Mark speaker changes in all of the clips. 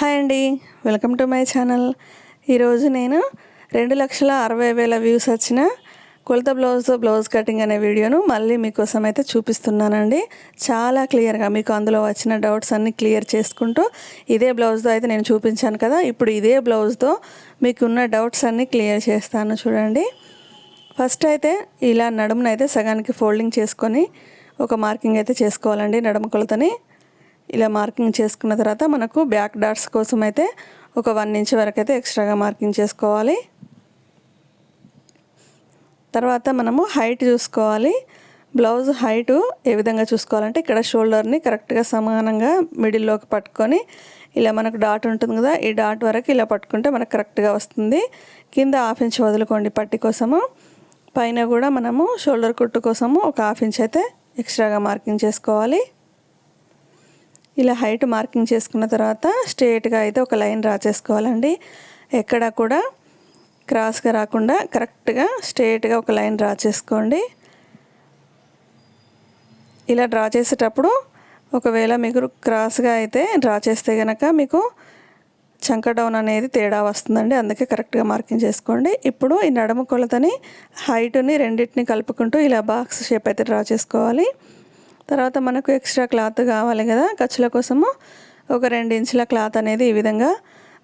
Speaker 1: Hi అండి. Welcome to my channel. ఈరోజు నేను రెండు లక్షల అరవై వేల వ్యూస్ వచ్చిన కొలత బ్లౌజ్తో బ్లౌజ్ కటింగ్ అనే వీడియోను మళ్ళీ మీకోసం అయితే చూపిస్తున్నానండి. చాలా క్లియర్గా మీకు అందులో వచ్చిన డౌట్స్ అన్నీ క్లియర్ చేసుకుంటూ ఇదే బ్లౌజ్తో అయితే నేను చూపించాను కదా. ఇప్పుడు ఇదే బ్లౌజ్తో మీకున్న డౌట్స్ అన్నీ క్లియర్ చేస్తాను చూడండి. ఫస్ట్ అయితే ఇలా నడుమునైతే సగానికి ఫోల్డింగ్ చేసుకొని ఒక మార్కింగ్ అయితే చేసుకోవాలండి నడుము కొలతని. ఇలా మార్కింగ్ చేసుకున్న తర్వాత మనకు బ్యాక్ డాట్స్ కోసం అయితే ఒక వన్ ఇంచ్ వరకు అయితే ఎక్స్ట్రాగా మార్కింగ్ చేసుకోవాలి. తర్వాత మనము హైట్ చూసుకోవాలి. బ్లౌజ్ హైటు ఏ విధంగా చూసుకోవాలంటే ఇక్కడ షోల్డర్ని కరెక్ట్గా సమానంగా మిడిల్లోకి పట్టుకొని ఇలా మనకు డాట్ ఉంటుంది కదా ఈ డాట్ వరకు ఇలా పట్టుకుంటే మనకు కరెక్ట్గా వస్తుంది. కింద హాఫ్ ఇంచ్ వదులుకోండి పట్టి కోసము. పైన కూడా మనము షోల్డర్ కుట్టు కోసము ఒక హాఫ్ ఇంచ్ అయితే ఎక్స్ట్రాగా మార్కింగ్ చేసుకోవాలి. ఇలా హైట్ మార్కింగ్ చేసుకున్న తర్వాత స్ట్రేట్గా అయితే ఒక లైన్ డ్రా చేసుకోవాలండి ఎక్కడ కూడా క్రాస్గా రాకుండా కరెక్ట్గా స్ట్రేట్గా ఒక లైన్ డ్రా చేసుకోండి ఇలా డ్రా చేసేటప్పుడు ఒకవేళ మీకు క్రాస్గా అయితే డ్రా చేస్తే కనుక మీకు చంక డౌన్ అనేది తేడా వస్తుందండి. అందుకే కరెక్ట్గా మార్కింగ్ చేసుకోండి. ఇప్పుడు ఈ నడుము కొలతని హైట్ని రెండింటిని కలుపుకుంటూ ఇలా బాక్స్ షేప్ అయితే డ్రా చేసుకోవాలి. తర్వాత మనకు ఎక్స్ట్రా క్లాత్ కావాలి కదా ఖర్చుల కోసము ఒక రెండు ఇంచుల క్లాత్ అనేది ఈ విధంగా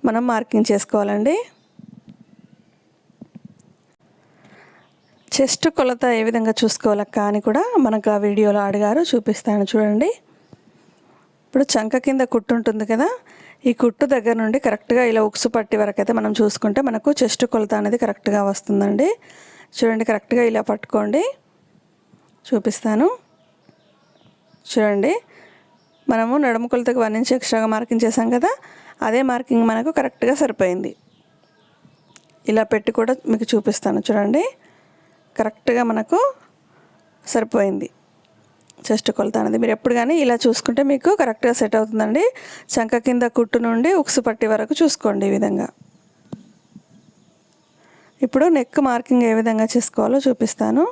Speaker 1: మనం మార్కింగ్ చేసుకోవాలండి. చెస్ట్ కొలత ఏ విధంగా చూసుకోవాలక్క అని కూడా మనకు ఆ వీడియోలో అడిగారు చూపిస్తాను చూడండి. ఇప్పుడు చంక కింద కుట్టు ఉంటుంది కదా ఈ కుట్టు దగ్గర నుండి కరెక్ట్గా ఇలా ఉక్సు పట్టి వరకు అయితే మనం చూసుకుంటే మనకు చెస్ట్ కొలత అనేది కరెక్ట్గా వస్తుందండి. చూడండి కరెక్ట్గా ఇలా పట్టుకోండి. చూపిస్తాను. చూడండి. మనము నడుము కొలతకు వన్ ఇంచ్ ఎక్స్ట్రాగా మార్కింగ్ చేసాం కదా అదే మార్కింగ్ మనకు కరెక్ట్గా సరిపోయింది. ఇలా పెట్టి కూడా మీకు చూపిస్తాను చూడండి. కరెక్ట్గా మనకు సరిపోయింది. చెస్ట్ కొలత అనేది మీరు ఎప్పుడు కానీ ఇలా చూసుకుంటే మీకు కరెక్ట్గా సెట్ అవుతుందండి. చంక కింద కుట్టు నుండి ఉక్సు పట్టి వరకు చూసుకోండి ఈ విధంగా. ఇప్పుడు నెక్ మార్కింగ్ ఏ విధంగా చేసుకోవాలో చూపిస్తాను.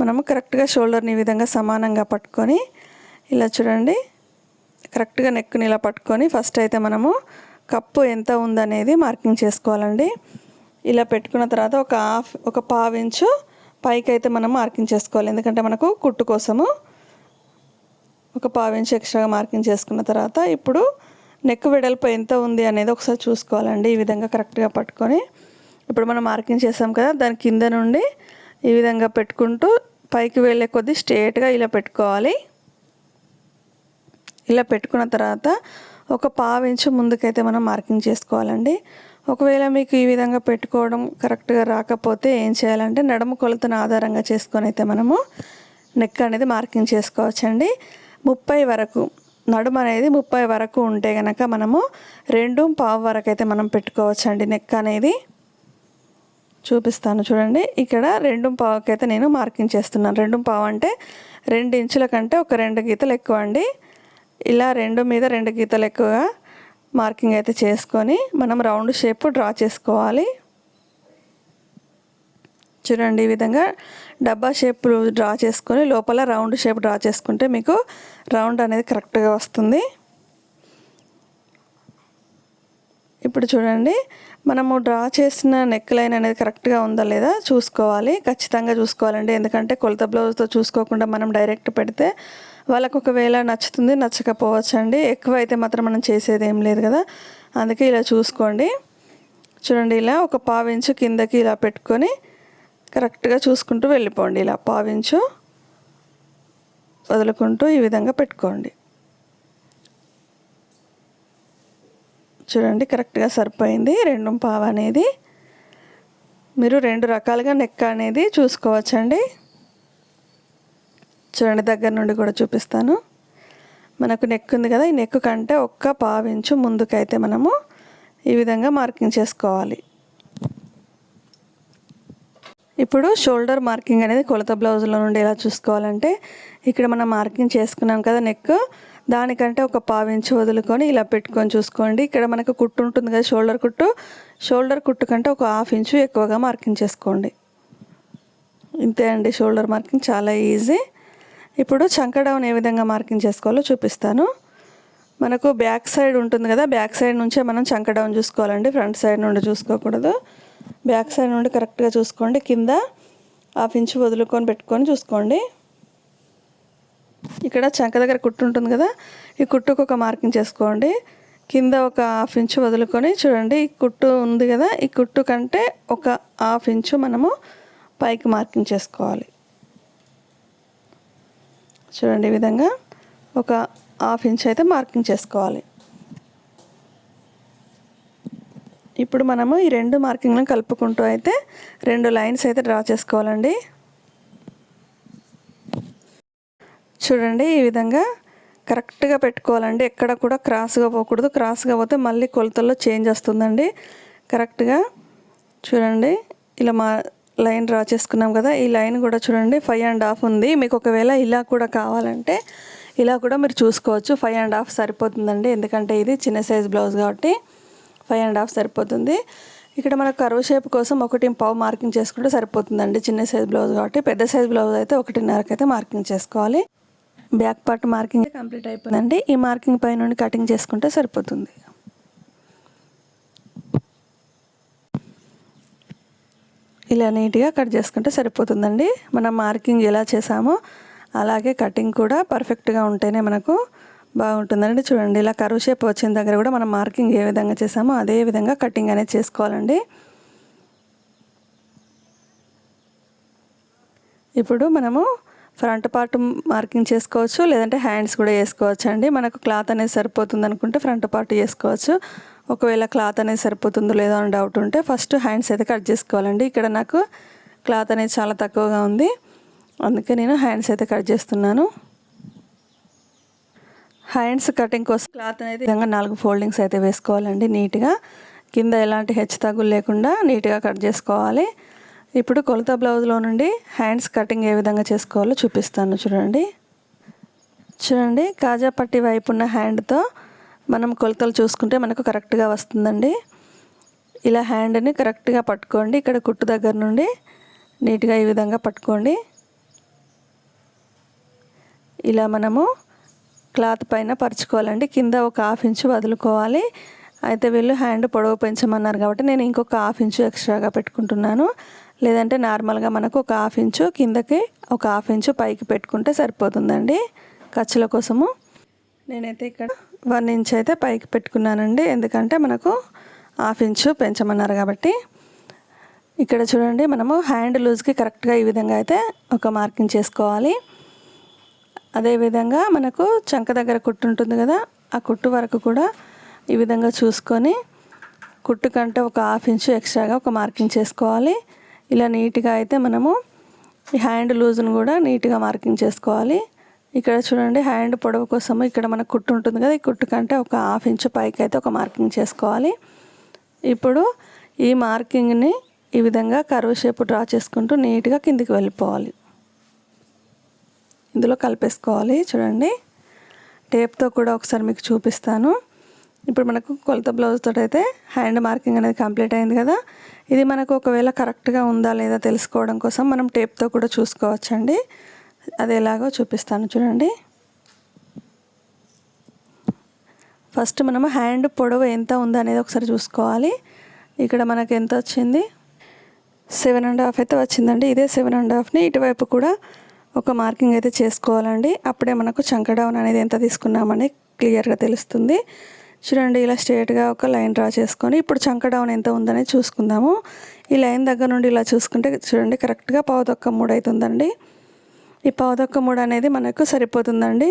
Speaker 1: మనము కరెక్ట్గా షోల్డర్ని ఈ విధంగా సమానంగా పట్టుకొని ఇలా చూడండి. కరెక్ట్గా నెక్కుని ఇలా పట్టుకొని ఫస్ట్ అయితే మనము కప్పు ఎంత ఉందనేది మార్కింగ్ చేసుకోవాలండి. ఇలా పెట్టుకున్న తర్వాత ఒక హాఫ్ ఒక పావు ఇంచు పైకి అయితే మనం మార్కింగ్ చేసుకోవాలి. ఎందుకంటే మనకు కుట్టు కోసము ఒక పావు ఇంచు ఎక్స్ట్రాగా మార్కింగ్ చేసుకున్న తర్వాత ఇప్పుడు నెక్ వెడల్పు ఎంత ఉంది అనేది ఒకసారి చూసుకోవాలండి. ఈ విధంగా కరెక్ట్గా పట్టుకొని. ఇప్పుడు మనం మార్కింగ్ చేసాం కదా దాని కింద నుండి ఈ విధంగా పెట్టుకుంటూ పైకి వెళ్ళే కొద్దీ స్ట్రేట్గా ఇలా పెట్టుకోవాలి. ఇలా పెట్టుకున్న తర్వాత ఒక పావు ఇంచు ముందుకైతే మనం మార్కింగ్ చేసుకోవాలండి. ఒకవేళ మీకు ఈ విధంగా పెట్టుకోవడం కరెక్ట్గా రాకపోతే ఏం చేయాలంటే నడుము కొలతను ఆధారంగా చేసుకొని అయితే మనము నెక్ అనేది మార్కింగ్ చేసుకోవచ్చండి. ముప్పై వరకు నడుము అనేది ముప్పై వరకు ఉంటే కనుక మనము రెండు పావు వరకు అయితే మనం పెట్టుకోవచ్చండి నెక్ అనేది. చూపిస్తాను చూడండి. ఇక్కడ రెండు పావుకి అయితే నేను మార్కింగ్ చేస్తున్నాను. రెండు పావు అంటే రెండు ఇంచుల కంటే ఒక రెండు గీతలు ఎక్కువ అండి. ఇలా రెండు మీద రెండు గీతలు ఎక్కువగా మార్కింగ్ అయితే చేసుకొని మనం రౌండ్ షేప్ డ్రా చేసుకోవాలి. చూడండి ఈ విధంగా డబ్బా షేప్ డ్రా చేసుకొని లోపల రౌండ్ షేప్ డ్రా చేసుకుంటే మీకు రౌండ్ అనేది కరెక్ట్గా వస్తుంది. ఇప్పుడు చూడండి మనము డ్రా చేసిన నెక్ లైన్ అనేది కరెక్ట్గా ఉందా లేదా చూసుకోవాలి. ఖచ్చితంగా చూసుకోవాలండి. ఎందుకంటే కొలత బ్లౌజ్తో చూసుకోకుండా మనం డైరెక్ట్ పెడితే వాళ్ళకు ఒకవేళ నచ్చుతుంది నచ్చకపోవచ్చు అండి ఎక్కువ అయితే మాత్రం మనం చేసేది ఏం లేదు కదా. అందుకే ఇలా చూసుకోండి. చూడండి ఇలా ఒక పావించు కిందకి ఇలా పెట్టుకొని కరెక్ట్గా చూసుకుంటూ వెళ్ళిపోండి. ఇలా పావించు వదులుకుంటూ ఈ విధంగా పెట్టుకోండి. చూడండి కరెక్ట్గా సరిపోయింది. రెండు పావు అనేది మీరు రెండు రకాలుగా నెక్ అనేది చూసుకోవచ్చండి. చూడండి దగ్గర నుండి కూడా చూపిస్తాను. మనకు నెక్ ఉంది కదా ఈ నెక్ కంటే ఒక్క పావించు ముందుకైతే మనము ఈ విధంగా మార్కింగ్ చేసుకోవాలి. ఇప్పుడు షోల్డర్ మార్కింగ్ అనేది కొలత బ్లౌజ్లో నుండి ఎలా చూసుకోవాలంటే ఇక్కడ మనం మార్కింగ్ చేసుకున్నాం కదా నెక్ దానికంటే ఒక పావించి వదులుకొని ఇలా పెట్టుకొని చూసుకోండి. ఇక్కడ మనకు కుట్టు ఉంటుంది కదా షోల్డర్ కుట్టు. షోల్డర్ కుట్టు కంటే ఒక హాఫ్ ఇంచు ఎక్కువగా మార్కింగ్ చేసుకోండి. ఇంతే అండి షోల్డర్ మార్కింగ్ చాలా ఈజీ. ఇప్పుడు చంక డౌన్ ఏ విధంగా మార్కింగ్ చేసుకోవాలో చూపిస్తాను. మనకు బ్యాక్ సైడ్ ఉంటుంది కదా బ్యాక్ సైడ్ నుంచే మనం చంక డౌన్ చూసుకోవాలండి. ఫ్రంట్ సైడ్ నుండి చూసుకోకూడదు. బ్యాక్ సైడ్ నుండి కరెక్ట్గా చూసుకోండి. కింద హాఫ్ ఇంచు వదులుకొని పెట్టుకొని చూసుకోండి. ఇక్కడ చంక దగ్గర కుట్టు ఉంటుంది కదా ఈ కుట్టుకు ఒక మార్కింగ్ చేసుకోండి. కింద ఒక హాఫ్ ఇంచ్ వదులుకొని చూడండి ఈ కుట్టు ఉంది కదా ఈ కుట్టు కంటే ఒక హాఫ్ ఇంచు మనము పైకి మార్కింగ్ చేసుకోవాలి. చూడండి ఈ విధంగా ఒక హాఫ్ ఇంచ్ అయితే మార్కింగ్ చేసుకోవాలి. ఇప్పుడు మనము ఈ రెండు మార్కింగ్లను కలుపుకుంటూ అయితే రెండు లైన్స్ అయితే డ్రా చేసుకోవాలండి. చూడండి ఈ విధంగా కరెక్ట్గా పెట్టుకోవాలండి. ఎక్కడ కూడా క్రాస్గా పోకూడదు. క్రాస్గా పోతే మళ్ళీ కొలతల్లో చేంజ్ వస్తుందండి. కరెక్ట్గా చూడండి ఇలా మా లైన్ డ్రా చేసుకున్నాం కదా ఈ లైన్ కూడా చూడండి ఫైవ్ అండ్ హాఫ్ ఉంది. మీకు ఒకవేళ ఇలా కూడా కావాలంటే ఇలా కూడా మీరు చూసుకోవచ్చు. ఫైవ్ అండ్ హాఫ్ సరిపోతుందండి. ఎందుకంటే ఇది చిన్న సైజ్ బ్లౌజ్ కాబట్టి ఫైవ్ అండ్ హాఫ్ సరిపోతుంది. ఇక్కడ మన కరువు షేప్ కోసం ఒకటి పావు మార్కింగ్ చేసుకుంటే సరిపోతుందండి. చిన్న సైజ్ బ్లౌజ్ కాబట్టి పెద్ద సైజ్ బ్లౌజ్ అయితే ఒకటిన్నరకు అయితే మార్కింగ్ చేసుకోవాలి. బ్యాక్ పార్ట్ మార్కింగ్ కంప్లీట్ అయిపోయిందండి ఈ మార్కింగ్ పై నుండి కటింగ్ చేసుకుంటే సరిపోతుంది. ఇలా నీట్గా కట్ చేసుకుంటే సరిపోతుందండి. మనం మార్కింగ్ ఎలా చేసామో అలాగే కటింగ్ కూడా పర్ఫెక్ట్గా ఉంటేనే మనకు బాగుంటుందండి. చూడండి ఇలా కరువు షేప్ వచ్చిన దగ్గర కూడా మనం మార్కింగ్ ఏ విధంగా చేసామో అదే విధంగా కటింగ్ అనేది చేసుకోవాలండి. ఇప్పుడు మనము ఫ్రంట్ పార్ట్ మార్కింగ్ చేసుకోవచ్చు లేదంటే హ్యాండ్స్ కూడా వేసుకోవచ్చు అండి మనకు క్లాత్ అనేది సరిపోతుంది అనుకుంటే ఫ్రంట్ పార్ట్ చేసుకోవచ్చు ఒకవేళ క్లాత్ అనేది సరిపోతుందో లేదో అని డౌట్ ఉంటే ఫస్ట్ హ్యాండ్స్ అయితే కట్ చేసుకోవాలండి. ఇక్కడ నాకు క్లాత్ అనేది చాలా తక్కువగా ఉంది. అందుకే నేను హ్యాండ్స్ అయితే కట్ చేస్తున్నాను. హ్యాండ్స్ కటింగ్ కోసం క్లాత్ అనేది విధంగా నాలుగు ఫోల్డింగ్స్ అయితే వేసుకోవాలండి నీట్గా. కింద ఎలాంటి హెచ్చు తగ్గులు లేకుండా నీట్గా కట్ చేసుకోవాలి. ఇప్పుడు కొలత బ్లౌజ్లో నుండి హ్యాండ్స్ కటింగ్ ఏ విధంగా చేసుకోవాలో చూపిస్తాను. చూడండి. చూడండి. కాజా పట్టి వైపు ఉన్న హ్యాండ్తో మనం కొలతలు చూసుకుంటే మనకు కరెక్ట్గా వస్తుందండి. ఇలా హ్యాండ్ని కరెక్ట్గా పట్టుకోండి. ఇక్కడ కుట్టు దగ్గర నుండి నీట్గా ఈ విధంగా పట్టుకోండి. ఇలా మనము క్లాత్ పైన పరుచుకోవాలండి. కింద ఒక హాఫ్ ఇంచు వదులుకోవాలి. అయితే వీళ్ళు హ్యాండ్ పొడవు పెంచమన్నారు కాబట్టి నేను ఇంకొక హాఫ్ ఇంచు ఎక్స్ట్రాగా పెట్టుకుంటున్నాను. లేదంటే నార్మల్గా మనకు ఒక హాఫ్ ఇంచు కిందకి ఒక హాఫ్ ఇంచు పైకి పెట్టుకుంటే సరిపోతుందండి. ఖర్చుల కోసము. నేనైతే ఇక్కడ వన్ ఇంచ్ అయితే పైకి పెట్టుకున్నానండి. ఎందుకంటే మనకు హాఫ్ ఇంచు పెంచమన్నారు కాబట్టి. ఇక్కడ చూడండి మనము హ్యాండ్ లూజ్కి కరెక్ట్గా ఈ విధంగా అయితే ఒక మార్కింగ్ చేసుకోవాలి. అదేవిధంగా మనకు చంక దగ్గర కుట్టు ఉంటుంది కదా ఆ కుట్టు వరకు కూడా ఈ విధంగా చూసుకొని కుట్టు కంటే ఒక హాఫ్ ఇంచు ఎక్స్ట్రాగా ఒక మార్కింగ్ చేసుకోవాలి. ఇలా నీట్గా అయితే మనము ఈ హ్యాండ్ లూజ్ను కూడా నీట్గా మార్కింగ్ చేసుకోవాలి. ఇక్కడ చూడండి హ్యాండ్ పొడవు కోసము ఇక్కడ మనకు కుట్టు ఉంటుంది కదా ఈ కుట్టు కంటే ఒక హాఫ్ ఇంచు పైకి అయితే ఒక మార్కింగ్ చేసుకోవాలి. ఇప్పుడు ఈ మార్కింగ్ని ఈ విధంగా కరువు షేప్ డ్రా చేసుకుంటూ నీట్గా కిందికి వెళ్ళిపోవాలి. ఇందులో కలిపేసుకోవాలి చూడండి. టేప్తో కూడా ఒకసారి మీకు చూపిస్తాను. ఇప్పుడు మనకు కొలత బ్లౌజ్ తోటి అయితే హ్యాండ్ మార్కింగ్ అనేది కంప్లీట్ అయింది కదా. ఇది మనకు ఒకవేళ కరెక్ట్గా ఉందా లేదా తెలుసుకోవడం కోసం మనం టేప్తో కూడా చూసుకోవచ్చండి. అది ఎలాగో చూపిస్తాను చూడండి. ఫస్ట్ మనము హ్యాండ్ పొడవు ఎంత ఉందా అనేది ఒకసారి చూసుకోవాలి. ఇక్కడ మనకు ఎంత వచ్చింది? సెవెన్ అండ్ హాఫ్ అయితే వచ్చిందండి. ఇదే సెవెన్ అండ్ హాఫ్ని ఇటువైపు కూడా ఒక మార్కింగ్ అయితే చేసుకోవాలండి. అప్పుడే మనకు చంక డౌన్ అనేది ఎంత తీసుకున్నామని క్లియర్గా తెలుస్తుంది. చూడండి ఇలా స్ట్రేట్గా ఒక లైన్ డ్రా చేసుకొని ఇప్పుడు చంక డౌన్ ఎంత ఉందని చూసుకుందాము. ఈ లైన్ దగ్గర నుండి ఇలా చూసుకుంటే చూడండి కరెక్ట్గా పావుదొక్క మూడు అవుతుందండి ఈ పావుదొక్క మూడు అనేది మనకు సరిపోతుందండి.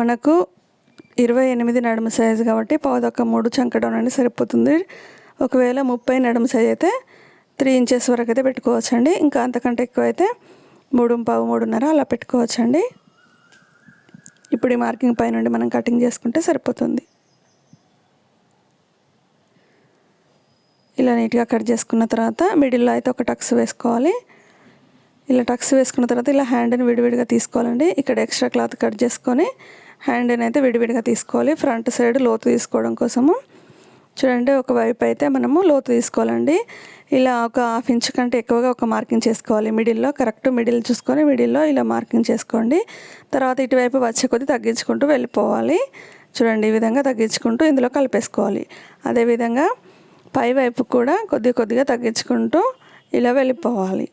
Speaker 1: మనకు ఇరవై ఎనిమిది నడుము సైజు కాబట్టి పావుదొక్క మూడు చంక డౌన్ అనేది సరిపోతుంది. ఒకవేళ ముప్పై నడుము సైజ్ అయితే త్రీ ఇంచెస్ వరకు అయితే పెట్టుకోవచ్చండి. ఇంకా అంతకంటే ఎక్కువ అయితే మూడు పావు మూడున్నర అలా పెట్టుకోవచ్చండి. ఇప్పుడు ఈ మార్కింగ్ పైనుండి మనం కటింగ్ చేసుకుంటే సరిపోతుంది. ఇలా నీట్గా కట్ చేసుకున్న తర్వాత మిడిల్లో అయితే ఒక టక్స్ వేసుకోవాలి. ఇలా టక్స్ వేసుకున్న తర్వాత ఇలా హ్యాండ్ని విడివిడిగా తీసుకోవాలండి. ఇక్కడ ఎక్స్ట్రా క్లాత్ కట్ చేసుకొని హ్యాండ్ని అయితే విడివిడిగా తీసుకోవాలి. ఫ్రంట్ సైడ్ లోతు తీసుకోవడం కోసము. చూడండి ఒక వైపు అయితే మనము లోతు తీసుకోవాలండి. ఇలా ఒక హాఫ్ ఇంచ్ కంటే ఎక్కువగా ఒక మార్కింగ్ చేసుకోవాలి. మిడిల్లో కరెక్ట్ మిడిల్ చూసుకొని మిడిల్లో ఇలా మార్కింగ్ చేసుకోండి. తర్వాత ఇటువైపు వచ్చే కొద్ది తగ్గించుకుంటూ వెళ్ళిపోవాలి. చూడండి ఈ విధంగా తగ్గించుకుంటూ ఇందులో కలిపేసుకోవాలి. అదేవిధంగా పై వైపు కూడా కొద్ది కొద్దిగా తగ్గించుకుంటూ ఇలా వెళ్ళిపోవాలి.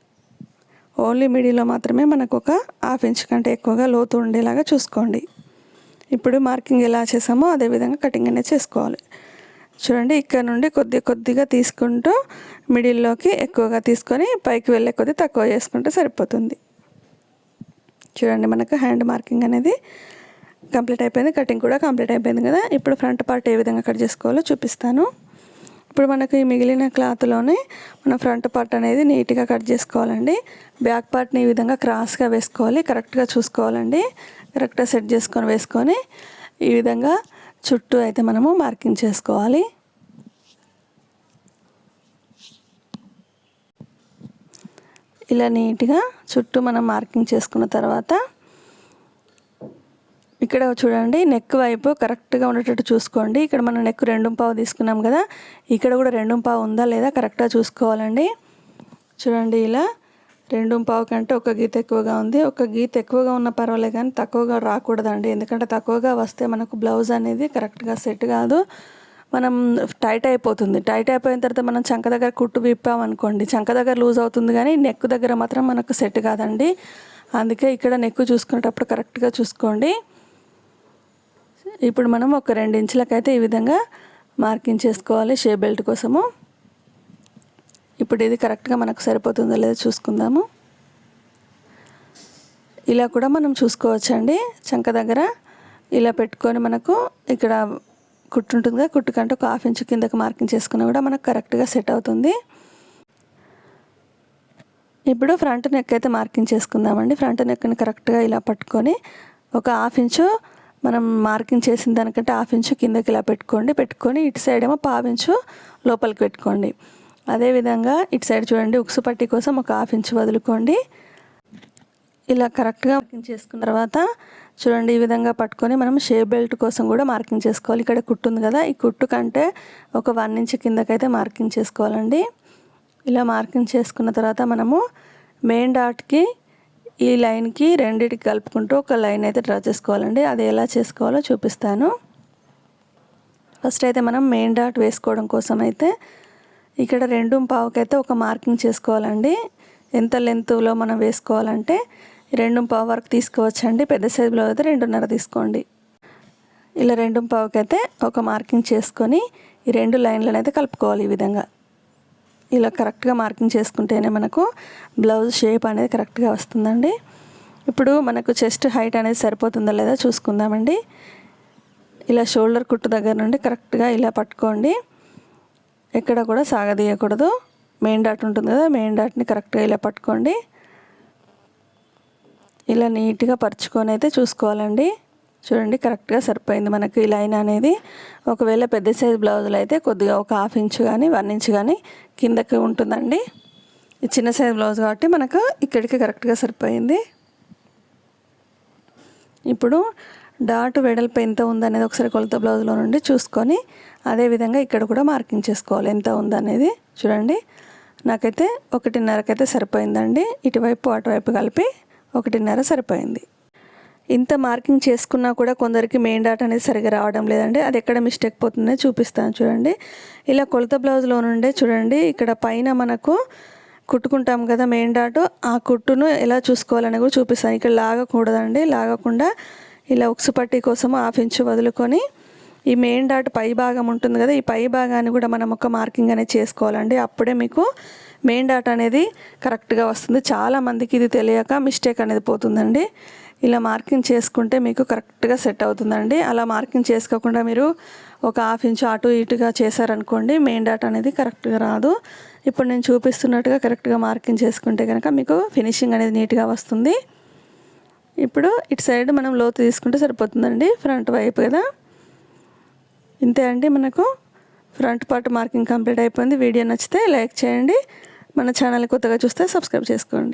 Speaker 1: ఓన్లీ మిడిలో మాత్రమే మనకు ఒక హాఫ్ ఇంచ్ కంటే ఎక్కువగా లోతు ఉండేలాగా చూసుకోండి. ఇప్పుడు మార్కింగ్ ఎలా చేసామో అదేవిధంగా కటింగ్ అనేది చేసుకోవాలి. చూడండి ఇక్కడ నుండి కొద్ది కొద్దిగా తీసుకుంటూ మిడిల్లోకి ఎక్కువగా తీసుకొని పైకి వెళ్ళే కొద్ది తక్కువ చేసుకుంటే సరిపోతుంది. చూడండి మనకు హ్యాండ్ మార్కింగ్ అనేది కంప్లీట్ అయిపోయింది. కటింగ్ కూడా కంప్లీట్ అయిపోయింది కదా. ఇప్పుడు ఫ్రంట్ పార్ట్ ఏ విధంగా కట్ చేసుకోవాలో చూపిస్తాను. ఇప్పుడు మనకు ఈ మిగిలిన క్లాత్లోనే మన ఫ్రంట్ పార్ట్ అనేది నీట్గా కట్ చేసుకోవాలండి. బ్యాక్ పార్ట్ని ఈ విధంగా క్రాస్గా వేసుకోవాలి కరెక్ట్గా చూసుకోవాలండి. కరెక్ట్గా సెట్ చేసుకొని వేసుకొని ఈ విధంగా చుట్టూ అయితే మనము మార్కింగ్ చేసుకోవాలి. ఇలా నీట్గా చుట్టూ మనం మార్కింగ్ చేసుకున్న తర్వాత ఇక్కడ చూడండి నెక్ వైపు కరెక్ట్గా ఉండేటట్టు చూసుకోండి. ఇక్కడ మనం నెక్ రెండు పావు తీసుకున్నాం కదా ఇక్కడ కూడా రెండు పావు ఉందా లేదా కరెక్ట్గా చూసుకోవాలండి. చూడండి ఇలా రెండు పావు కంటే ఒక గీత ఎక్కువగా ఉంది. ఒక గీత ఎక్కువగా ఉన్న పర్వాలేదు కానీ తక్కువగా రాకూడదండి. ఎందుకంటే తక్కువగా వస్తే మనకు బ్లౌజ్ అనేది కరెక్ట్గా సెట్ కాదు. మనం టైట్ అయిపోతుంది. టైట్ అయిపోయిన తర్వాత మనం చంక దగ్గర కుట్టు విప్పామనుకోండి చంక దగ్గర లూజ్ అవుతుంది కానీ నెక్ దగ్గర మాత్రం మనకు సెట్ కాదండి. అందుకే ఇక్కడ నెక్ చూసుకునేటప్పుడు కరెక్ట్గా చూసుకోండి. ఇప్పుడు మనం ఒక రెండు ఇంచులకైతే ఈ విధంగా మార్కింగ్ చేసుకోవాలి షే బెల్ట్ కోసము. ఇప్పుడు ఇది కరెక్ట్గా మనకు సరిపోతుందో లేదో చూసుకుందాము. ఇలా కూడా మనం చూసుకోవచ్చండి. చంక దగ్గర ఇలా పెట్టుకొని మనకు ఇక్కడ కుట్టు ఉంటుంది కదా కుట్టు కంటే ఒక హాఫ్ ఇంచ్ కిందకు మార్కింగ్ చేసుకున్నా కూడా మనకు కరెక్ట్గా సెట్ అవుతుంది. ఇప్పుడు ఫ్రంట్ నెక్ అయితే మార్కింగ్ చేసుకుందామండి. ఫ్రంట్ నెక్ని కరెక్ట్గా ఇలా పట్టుకొని ఒక హాఫ్ ఇంచు మనం మార్కింగ్ చేసిన దానికంటే హాఫ్ ఇంచు కిందకి ఇలా పెట్టుకోండి. పెట్టుకొని ఇటు సైడ్ ఏమో పావు ఇంచు లోపలికి పెట్టుకోండి. అదేవిధంగా ఇటు సైడ్ చూడండి ఉక్సు పట్టి కోసం ఒక హాఫ్ ఇంచు వదులుకోండి. ఇలా కరెక్ట్గా మార్కింగ్ చేసుకున్న తర్వాత చూడండి ఈ విధంగా పట్టుకొని మనం షేప్ బెల్ట్ కోసం కూడా మార్కింగ్ చేసుకోవాలి. ఇక్కడ కుట్టు ఉంది కదా ఈ కుట్టు కంటే ఒక వన్ ఇంచ్ కిందకైతే మార్కింగ్ చేసుకోవాలండి. ఇలా మార్కింగ్ చేసుకున్న తర్వాత మనము మెయిన్ డాట్కి ఈ లైన్కి రెండింటికి కలుపుకుంటూ ఒక లైన్ అయితే డ్రా చేసుకోవాలండి. అది ఎలా చేసుకోవాలో చూపిస్తాను. ఫస్ట్ అయితే మనం మెయిన్ డాట్ వేసుకోవడం కోసం అయితే ఇక్కడ రెండు పావుకైతే ఒక మార్కింగ్ చేసుకోవాలండి. ఎంత లెంత్లో మనం వేసుకోవాలంటే రెండు పావు వరకు తీసుకోవచ్చండి. పెద్ద సైజులో అయితే రెండున్నర తీసుకోండి. ఇలా రెండు పావుకైతే ఒక మార్కింగ్ చేసుకొని ఈ రెండు లైన్లను అయితే కలుపుకోవాలి ఈ విధంగా. ఇలా కరెక్ట్గా మార్కింగ్ చేసుకుంటేనే మనకు బ్లౌజ్ షేప్ అనేది కరెక్ట్గా వస్తుందండి. ఇప్పుడు మనకు చెస్ట్ హైట్ అనేది సరిపోతుందా లేదా చూసుకుందామండి. ఇలా షోల్డర్ కుట్టు దగ్గర నుండి కరెక్ట్గా ఇలా పట్టుకోండి. ఎక్కడ కూడా సాగదీయకూడదు. మెయిన్ డాట్ ఉంటుంది కదా మెయిన్ డాట్ని కరెక్ట్గా ఇలా పట్టుకోండి. ఇలా నీట్గా పరుచుకొని అయితే చూసుకోవాలండి. చూడండి కరెక్ట్గా సరిపోయింది మనకి ఈ లైన్ అనేది. ఒకవేళ పెద్ద సైజ్ బ్లౌజులు అయితే కొద్దిగా ఒక హాఫ్ ఇంచ్ కానీ వన్ ఇంచ్ కానీ కిందకి ఉంటుందండి. ఈ చిన్న సైజ్ బ్లౌజ్ కాబట్టి మనకు ఇక్కడికి కరెక్ట్గా సరిపోయింది. ఇప్పుడు డాట్ వెడల్పు ఎంత ఉందనేది ఒకసారి కొలత బ్లౌజ్లో నుండి చూసుకొని అదేవిధంగా ఇక్కడ కూడా మార్కింగ్ చేసుకోవాలి ఎంత ఉందనేది. చూడండి నాకైతే ఒకటిన్నరకైతే సరిపోయిందండి. ఇటువైపు అటువైపు కలిపి ఒకటిన్నర సరిపోయింది. ఇంత మార్కింగ్ చేసుకున్నా కూడా కొందరికి మెయిన్ డాట్ అనేది సరిగా రావడం లేదండి. అది ఎక్కడ మిస్టేక్ పోతుందో చూపిస్తాను చూడండి. ఇలా కొలత బ్లౌజ్లో నుండే చూడండి. ఇక్కడ పైన మనకు కుట్టుకుంటాం కదా మెయిన్ డాట్. ఆ కుట్టును ఎలా చూసుకోవాలని కూడా చూపిస్తాను. ఇక్కడ లాగకూడదండి. లాగకుండా ఇలా ఉక్సు పట్టి కోసం హాఫ్ ఇంచు వదులుకొని ఈ మెయిన్ డాట్ పై భాగం ఉంటుంది కదా ఈ పై భాగాన్ని కూడా మనం ఒక మార్కింగ్ అనేది చేసుకోవాలండి. అప్పుడే మీకు మెయిన్ డాట్ అనేది కరెక్ట్గా వస్తుంది. చాలామందికి ఇది తెలియక మిస్టేక్ అనేది పోతుందండి. ఇలా మార్కింగ్ చేసుకుంటే మీకు కరెక్ట్గా సెట్ అవుతుందండి. అలా మార్కింగ్ చేసుకోకుండా మీరు ఒక హాఫ్ ఇంచ్ అటు ఇటుగా చేశారనుకోండి మెయిన్ డాట్ అనేది కరెక్ట్గా రాదు. ఇప్పుడు నేను చూపిస్తున్నట్టుగా కరెక్ట్గా మార్కింగ్ చేసుకుంటే కనుక మీకు ఫినిషింగ్ అనేది నీట్గా వస్తుంది. ఇప్పుడు ఇటు సైడ్ మనం లోతు తీసుకుంటే సరిపోతుందండి ఫ్రంట్ వైపు కదా. ఇంతే అండి మనకు. ఫ్రంట్ పార్ట్ మార్కింగ్ కంప్లీట్ అయిపోయింది. వీడియో నచ్చితే లైక్ చేయండి. మన ఛానల్ కొత్తగా చూస్తే సబ్స్క్రైబ్ చేసుకోండి.